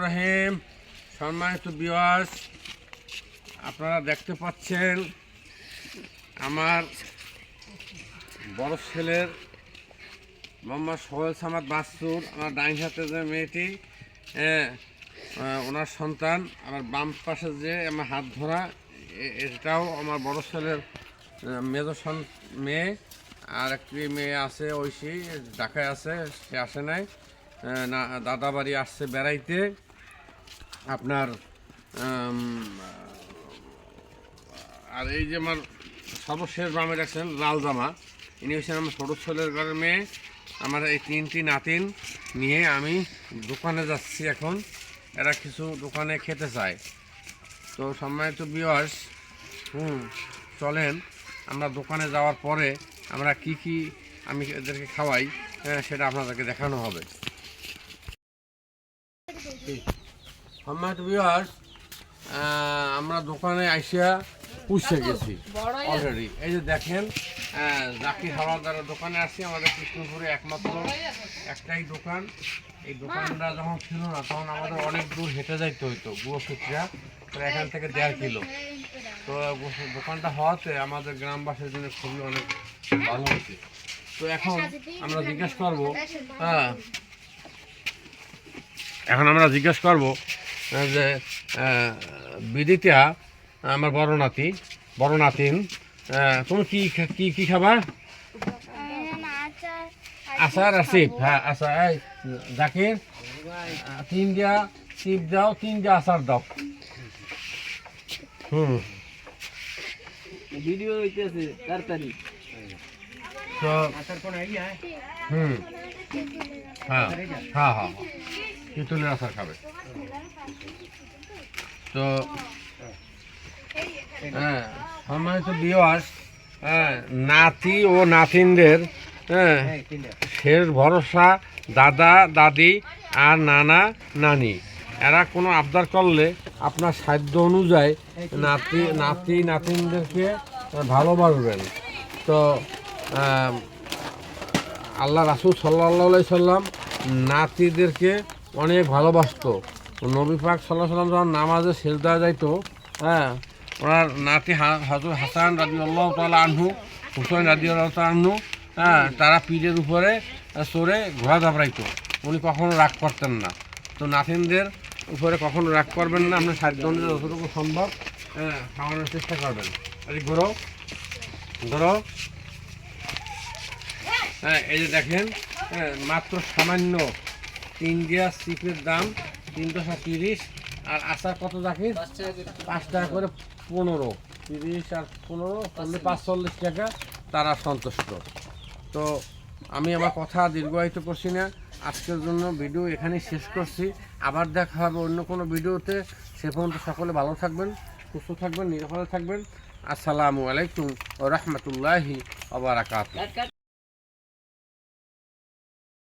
রহিম সম্মানিত বিওয়াস আপনারা দেখতে পাচ্ছেন আমার বড় ছেলের মোহাম্মদ সোহেল সামাদ বাস্তুর আমার ডাইন হাতে যে মেয়েটি হ্যাঁ, ওনার সন্তান আমার বাম পাশে যে আমার হাত ধরা এটাও আমার বড় ছেলের মেজ মেয়ে আর একটি মেয়ে আছে ঐশী ঢাকায় আছে সে আসে নাই না দাদা বাড়ি আসছে বেড়াইতে। আপনার আর এই যে আমার সর্বশেষ বামে রাখছেন লাল জামা। ইনি হচ্ছেন আমার ছোটো ছেলের ঘরের মেয়ে আমার এই তিনটি নাতিন নিয়ে আমি দোকানে যাচ্ছি এখন। এরা কিছু দোকানে খেতে চায়। তো সম্মানিত বিয়স হুম চলেন আমরা দোকানে যাওয়ার পরে আমরা কি কি আমি এদেরকে খাওয়াই হ্যাঁ, সেটা আপনাদেরকে দেখানো হবে। সম্মানিত বিয়স আমরা দোকানে আইসা পুষে গেছি অলরেডি এই যে দেখেন জাকির হাওয়াদারের দোকানে আসি আমাদের কৃষ্ণপুরে একমাত্র একটাই দোকান। এই দোকানটা যখন ছিল না তখন আমাদের অনেক দূর হেঁটে যাইতে হইতো গুয়সুত্রিয়া প্রায় এখান থেকে দেড় কিলো। তো দোকানটা হওয়াতে আমাদের গ্রামবাসীর জন্য খুবই অনেক ভালো হয়েছে। তো এখন আমরা জিজ্ঞেস করব হ্যাঁ। এখন আমরা জিজ্ঞেস করব যে বিদিতা আমার বড় নাতি বড় নাতিন তুমি কি কি কি খাবা? আচার আসিফ হ্যাঁ আচার এই জাকির তিন দিয়া চিপ দাও তিন দিয়া আচার দাও। হুম। ভিডিও হইতেছে তাড়াতাড়ি। তো হুম। হ্যাঁ হ্যাঁ হ্যাঁ। তেঁতুলের আচার খাবে। তো হ্যাঁ সম্মানিত হ্যাঁ নাতি ও নাতিনদের হ্যাঁ শেষ ভরসা, দাদা, দাদি আর নানা, নানি। এরা কোনো আবদার করলে আপনার সাধ্য অনুযায়ী নাতি নাতি, নাতিনদেরকে ভালোবাসবেন। তো আল্লাহ রাসুল সাল্লাহ সাল্লাম নাতিদেরকে অনেক ভালোবাসতো। নবী পাক সাল্লাহ যখন নামাজে সেজদা যাইতো হ্যাঁ ওনার নাতি হা- হাসান রাজি আল্লাহ তালা আনহু হুসেন রাজি আল্লাহ আনহু হ্যাঁ তারা পীরের উপরে চড়ে ঘোড়া দাবড়াইতো উনি কখনো রাগ করতেন না। তো নাতিনদের উপরে কখনো রাগ করবেন না আপনার অনুযায়ী যতটুকু সম্ভব হ্যাঁ খাওয়ানোর চেষ্টা করবেন। আরে ঘোরো ধরো হ্যাঁ এই যে দেখেন হ্যাঁ, মাত্র সামান্য ইন্ডিয়া সিপের দাম তিনশো তিরিশ আর আচার কত জাকির? পাঁচ টাকা করে পনেরো। তিরিশ আর পনেরো করলে পাঁচচল্লিশ টাকা তারা সন্তুষ্ট। তো আমি আমার কথা দীর্ঘায়িত করছি না। আজকের জন্য ভিডিও এখানেই শেষ করছি। আবার দেখা হবে অন্য কোনো ভিডিওতে। সে পর্যন্ত সকলে ভালো থাকবেন সুস্থ থাকবেন নিরাপদে থাকবেন। আসসালামু আলাইকুম ও রহমতুল্লাহি আবরাকাত